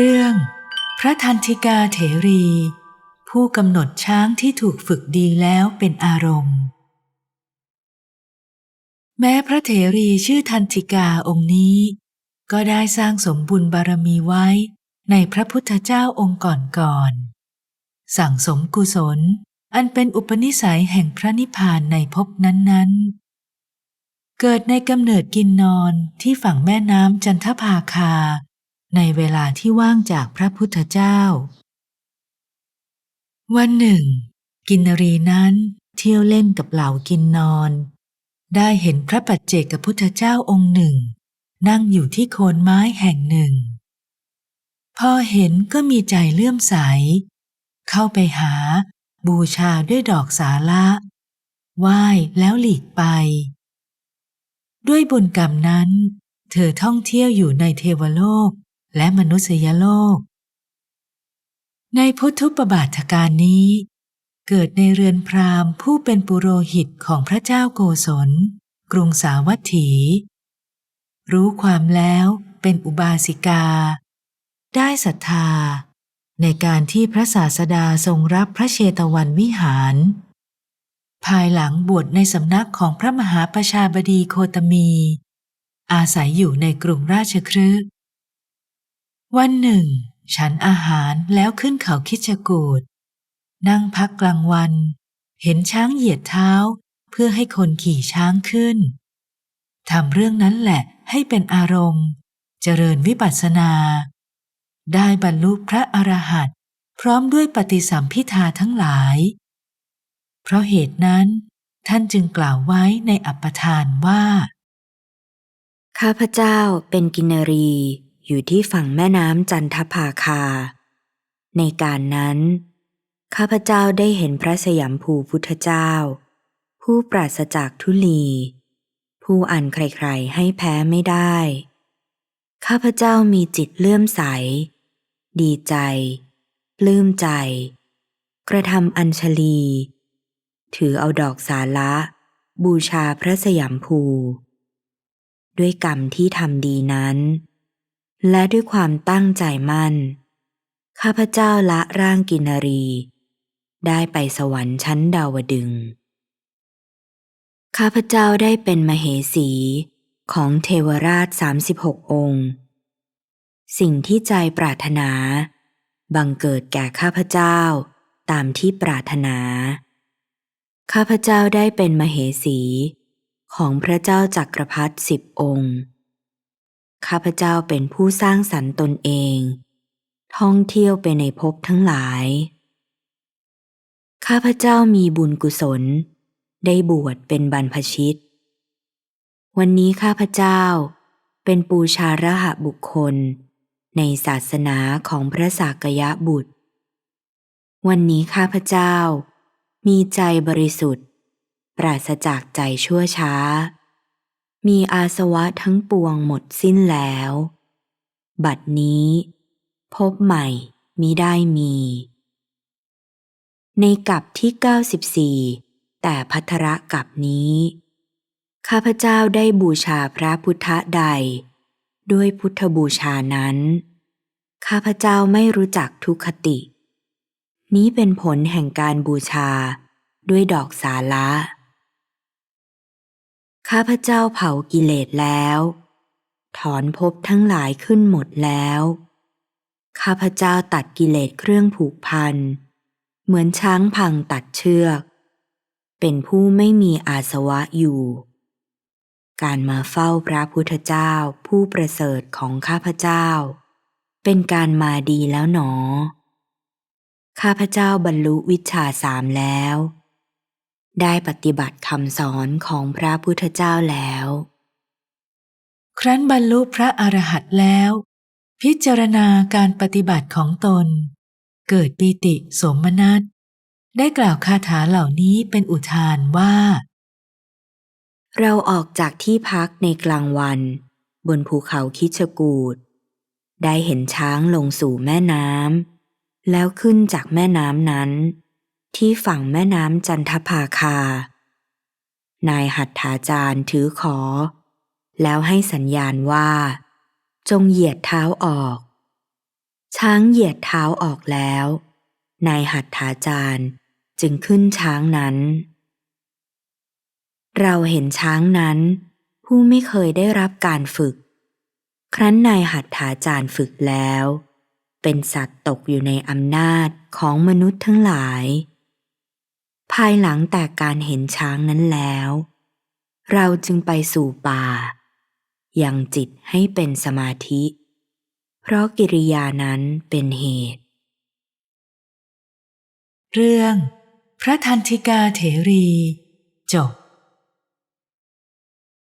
เรื่อง พระทันธิกาเถรี ผู้กำหนดช้างที่ถูกฝึกดีแล้วเป็นอารมณ์ แม้พระเถรีชื่อทันธิกาองค์นี้ ก็ได้สร้างสมบุญบารมีไว้ในพระพุทธเจ้าองค์ก่อนๆสั่งสมกุศลอันเป็นอุปนิสัยแห่งพระนิพพานในภพนั้นๆ เกิดในกำเนิดกินนอนที่ฝั่งแม่น้ำจันทภาคา ในเวลาที่ว่างจากพระพุทธเจ้า วันหนึ่ง กินรีนั้นเที่ยวเล่นกับเหล่ากินนอน ได้เห็นพระปัจเจกพุทธเจ้าองค์หนึ่ง นั่งอยู่ที่โคนไม้แห่งหนึ่ง พอเห็นก็มีใจเลื่อมใส เข้าไปหาบูชาด้วยดอกสาละไหว้แล้วหลีกไป ด้วยบุญกรรมนั้น เธอท่องเที่ยวอยู่ในเทวโลก และมนุษยโลก ในพุทธุปบาทการนี้ เกิดในเรือนพราหมณ์ผู้เป็นปุโรหิตของพระเจ้าโกศล กรุงสาวัตถี รู้ความแล้วเป็นอุบาสิกา ได้ศรัทธา ในการที่พระศาสดาทรงรับพระเชตวันวิหาร ภายหลังบวชในสำนักของพระมหาประชาบดีโคตมี อาศัยอยู่ในกรุงราชครึ วันหนึ่ง ฉันอาหารแล้วขึ้นเขาคิชกูดนั่งพักกลางวัน เห็นช้างเหยียดเท้าเพื่อให้คนขี่ช้างขึ้นทำเรื่องนั้นแหละให้เป็นอารมณ์ เจริญวิปัสสนา ได้บรรลุพระอรหันต์พร้อมด้วยปฏิสัมพิทาทั้งหลาย เพราะเหตุนั้นท่านจึงกล่าวไว้ในอัปทานว่า ข้าพเจ้าเป็นกินนรี อยู่ที่ฝั่งแม่น้ำจันทภาคา ในการนั้น ข้าพเจ้าได้เห็นพระสยามภูพุทธเจ้า ผู้ปราศจากทุลี ผู้อันใครๆให้แพ้ไม่ได้ ข้าพเจ้ามีจิตเลื่อมใส ดีใจ ปลื้มใจ กระทำอัญชลี ถือเอาดอกสาละ บูชาพระสยามภูด้วยกรรมที่ทำดีนั้น และด้วยความตั้งใจมั่น ข้าพเจ้าละร่างกินรี ได้ไปสวรรค์ชั้นดาวดึง ข้าพเจ้าได้เป็นมเหสีของเทวราช 36 องค์ สิ่งที่ใจปรารถนา บังเกิดแก่ข้าพเจ้าตามที่ปรารถนา ข้าพเจ้าได้เป็นมเหสีของพระเจ้าจักรพรรดิสิบองค์ ข้าพเจ้าเป็นผู้สร้างสรรค์ตนเอง ท่องเที่ยวไปในภพทั้งหลาย ข้าพเจ้ามีบุญกุศล ได้บวชเป็นบรรพชิต วันนี้ข้าพเจ้าเป็นปูชาระหะบุคคล ในศาสนาของพระสากยะบุตร วันนี้ข้าพเจ้า มีใจบริสุทธิ์ ปราศจากใจชั่วช้า มีอาสวะทั้งปวงหมดสิ้นแล้ว บัดนี้ พบใหม่มิได้มี ในกับที่ 94 แต่พัทระกับนี้ ข้าพเจ้าได้บูชาพระพุทธใด ด้วยพุทธบูชานั้น ข้าพเจ้าไม่รู้จักทุกขติ นี้เป็นผลแห่งการบูชาด้วยดอกสาละ ข้าพเจ้าเผากิเลสแล้ว ถอนภพทั้งหลายขึ้นหมดแล้ว ข้าพเจ้าตัดกิเลสเครื่องผูกพัน เหมือนช้างพังตัดเชือก เป็นผู้ไม่มีอาสวะอยู่ การมาเฝ้าพระพุทธเจ้าผู้ประเสริฐของข้าพเจ้า เป็นการมาดีแล้วหนอ ข้าพเจ้าบรรลุวิชาสามแล้ว ได้ปฏิบัติคำสอนของพระพุทธเจ้าแล้ว ครั้นบรรลุพระอรหันต์แล้ว พิจารณาการปฏิบัติของตน เกิดปีติสมนัตได้กล่าวคาถาเหล่านี้เป็นอุทานว่า เราออกจากที่พักในกลางวัน บนภูเขาคิชกูดได้เห็นช้างลงสู่แม่น้ำแล้วขึ้นจากแม่น้ำนั้น ที่ฝั่งแม่น้ำจันทภาคา นายหัตถาจารย์ถือขอ แล้วให้สัญญาณว่า จงเหยียดเท้าออก ช้างเหยียดเท้าออกแล้ว นายหัตถาจารย์จึงขึ้นช้างนั้น เราเห็นช้างนั้น ผู้ไม่เคยได้รับการฝึก ครั้นนายหัตถาจารย์ฝึกแล้ว เป็นสัตว์ตกอยู่ในอำนาจของมนุษย์ทั้งหลาย ภายหลังแต่การเห็นช้างนั้นแล้ว เราจึงไปสู่ป่า ยังจิตให้เป็นสมาธิ เพราะกิริยานั้นเป็นเหตุ เรื่อง พระทันทิกาเถรี จบ